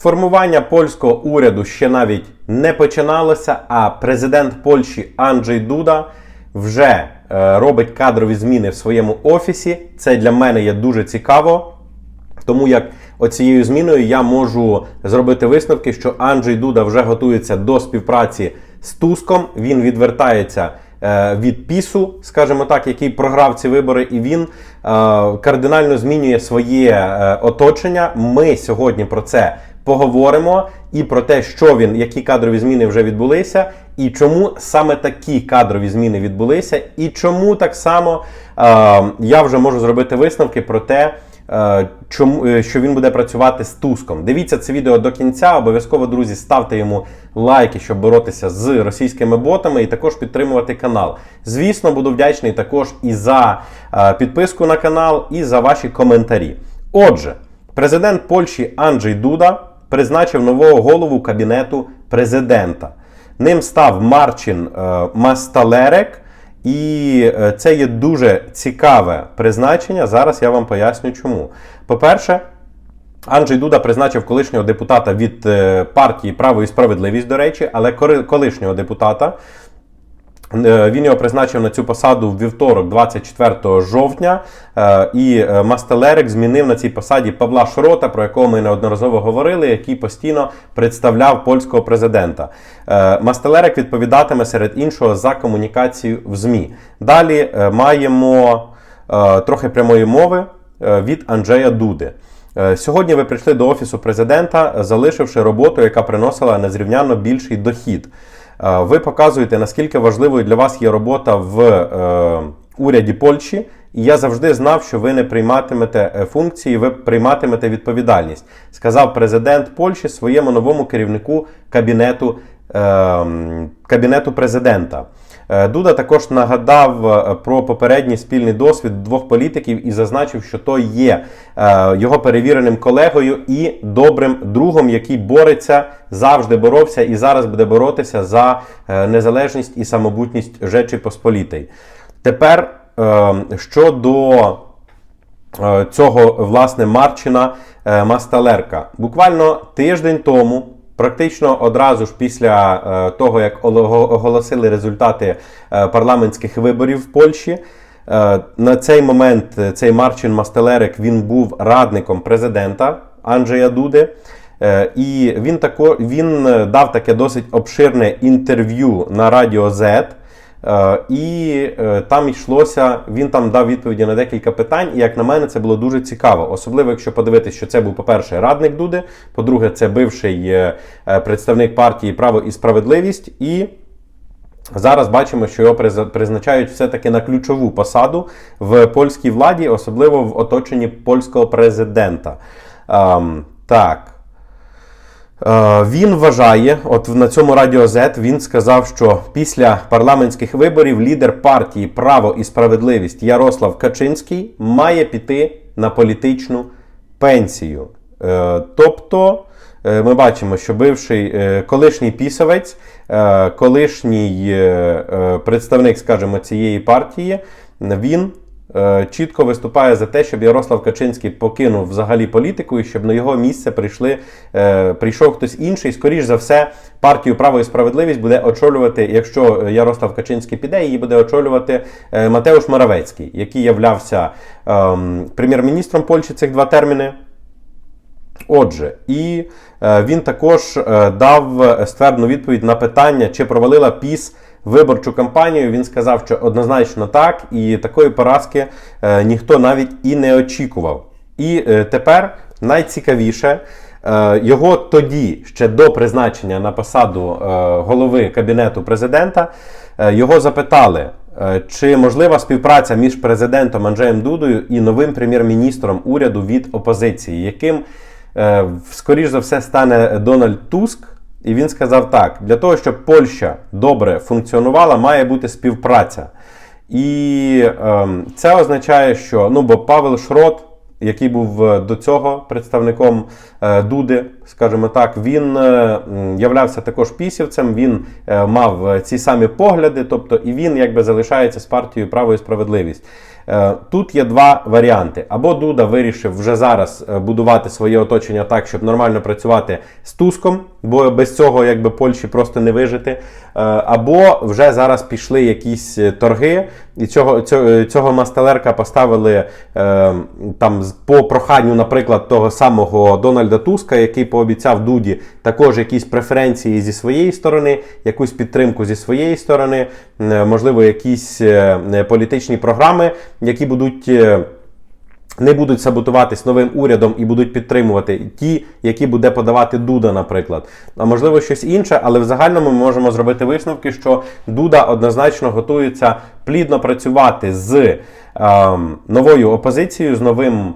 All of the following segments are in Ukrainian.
Формування польського уряду ще навіть не починалося, а президент Польщі Анджей Дуда вже е, робить кадрові зміни в своєму офісі. Це для мене є дуже цікаво. Тому як оцією зміною я можу зробити висновки, що Анджей Дуда вже готується до співпраці з Туском. Він відвертається е, від пісу, скажімо так, який програв ці вибори, і він е, кардинально змінює своє е, оточення. Ми сьогодні про це поговоримо і про те, що він, які кадрові зміни вже відбулися, і чому саме такі кадрові зміни відбулися, і чому так само е, я вже можу зробити висновки про те. Е, Чому е, що він буде працювати з Туском? Дивіться це відео до кінця. Обов'язково, друзі, ставте йому лайки, щоб боротися з російськими ботами, і також підтримувати канал. Звісно, буду вдячний також і за е, підписку на канал, і за ваші коментарі. Отже, президент Польщі Анджей Дуда призначив нового голову кабінету президента. Ним став Марчин е, Масталерек. І е, це є дуже цікаве призначення. Зараз я вам поясню, чому. По-перше, Анджей Дуда призначив колишнього депутата від е, партії Право і справедливість, до речі, але колишнього депутата. Е, Він його призначив на цю посаду в вівторок, 24 жовтня. Е, І е, Мастелерик змінив на цій посаді Павла Шрота, про якого ми неодноразово говорили, який постійно представляв польського президента. Мастелерик відповідатиме серед іншого за комунікацію в ЗМІ. Далі маємо трохи прямої мови від Анджея Дуди. Сьогодні ви прийшли до офісу президента, залишивши роботу, яка приносила незрівняно більший дохід. Е, Ви показуєте, наскільки важливою для вас є робота в е, уряді Польщі. І я завжди знав, що ви не прийматимете е, функції, ви прийматимете відповідальність, сказав президент Польщі своєму новому керівнику кабінету, е, кабінету президента. Е, Дуда також нагадав е, про попередній спільний досвід двох політиків і зазначив, що той є е, його перевіреним колегою і добрим другом, який бореться, завжди боровся і зараз буде боротися за незалежність і самобутність Жечі Посполітей. Тепер щодо цього власне Марчина Масталерка. Буквально тиждень тому, практично одразу ж після е, того, як оголосили результати е, парламентських виборів в Польщі. е, На цей момент цей Марчин Мастелерик він був радником президента Анджея Дуди. І він тако, він дав таке досить обширне інтерв'ю на Радіо Z. Е, І е, там йшлося, він там дав відповіді на декілька питань, і як на мене, це було дуже цікаво. Особливо, якщо подивитися, що це був, по-перше, радник Дуди, по-друге, це бивший е, представник партії Право і справедливість. І Зараз бачимо, що його призначають все-таки на ключову посаду в польській владі, особливо в оточенні польського президента. Ем, так. Е, Він вважає, от на цьому радіо Z він сказав, що після парламентських виборів лідер партії Право і справедливість Ярослав Качинський має піти на політичну пенсію. Е, Тобто, е, ми бачимо, що бивший колишній пісовець, колишній представник, скажімо, цієї партії, він чітко виступає за те, щоб Ярослав Качинський покинув взагалі політику і щоб на його місце прийшли, е, прийшов хтось інший. Скоріш за все, партію Право і справедливість буде очолювати, якщо Ярослав Качинський піде, її буде очолювати е, Матеуш Моравецький, який являвся ем, прем'єр-міністром Польщі цих два терміни. Отже, і е, він також е, дав е, ствердну відповідь на питання, чи провалила ПІС виборчу кампанію. Він сказав, що однозначно так, і такої поразки е, ніхто навіть і не очікував. І е, тепер найцікавіше. е, Його тоді, ще до призначення на посаду е, голови кабінету президента, е, його запитали, чи можлива співпраця між президентом Анджеєм Дудою і новим прем'єр-міністром уряду від опозиції, яким скоріш за все стане Дональд Туск. І він сказав так: для того, щоб Польща добре функціонувала, має бути співпраця. І ем, це означає, що ну, бо Павел Шрот, який був е, до цього представником е, Дуди, скажімо так, він е, являвся також пісівцем, він е, мав е, ці самі погляди, тобто і він якби залишається з партією Право і справедливість. Е, Тут є два варіанти. Або Дуда вирішив вже зараз е, будувати своє оточення так, щоб нормально працювати з Туском, бо без цього якби Польщі просто не вижити. Е, Або вже зараз пішли якісь торги, і цього, цього, мастелерка поставили там по проханню, наприклад, того самого Дональда Туска, який пообіцяв Дуді також якісь преференції зі своєї сторони, якусь підтримку зі своєї сторони, можливо, якісь політичні програми, які будуть. е, не будуть саботуватись новим урядом і будуть підтримувати ті, які буде подавати Дуда, наприклад. А можливо, щось інше, але в загальному ми можемо зробити висновки, що Дуда однозначно готується плідно працювати з ем, новою опозицією, з новим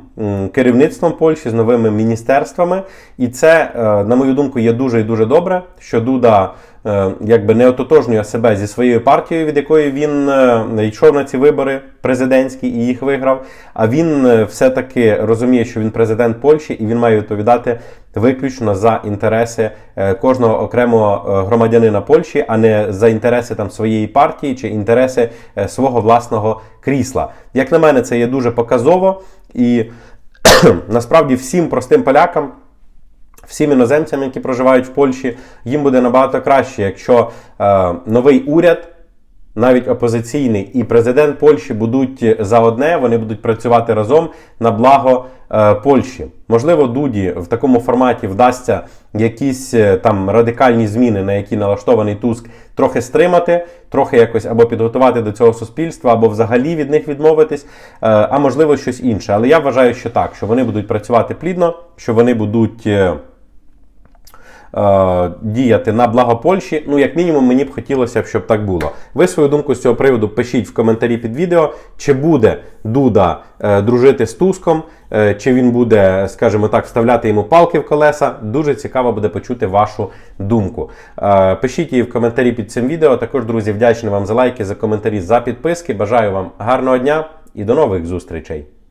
керівництвом Польщі, з новими міністерствами. І це, е, на мою думку, є дуже і дуже добре, що Дуда е, якби не ототожнює себе зі своєю партією, від якої він е, йшов на ці вибори президентські і їх виграв. А він все-таки розуміє, що він президент Польщі і він має відповідати виключно за інтереси е, кожного окремого е, громадянина Польщі, а не за інтереси там своєї партії чи інтереси е, свого власного крісла. Як на мене, це є дуже показово і насправді всім простим полякам. Всім іноземцям, які проживають в Польщі, їм буде набагато краще, якщо е, новий уряд, навіть опозиційний, і президент Польщі будуть за одне, вони будуть працювати разом на благо е, Польщі. Можливо, Дуді в такому форматі вдасться якісь е, там радикальні зміни, на які налаштований Туск, трохи стримати, трохи якось або підготувати до цього суспільства, або взагалі від них відмовитись, е, а можливо щось інше. Але я вважаю, що так, що вони будуть працювати плідно, що вони будуть. е, е, діяти на благо Польщі. Ну, як мінімум, мені б хотілося щоб так було. Ви свою думку з цього приводу пишіть в коментарі під відео, чи буде Дуда е, дружити з Туском, е, чи він буде, скажімо так, вставляти йому палки в колеса. Дуже цікаво буде почути вашу думку. Е, пишіть її в коментарі під цим відео. Також, друзі, вдячний вам за лайки, за коментарі, за підписки. Бажаю вам гарного дня і до нових зустрічей!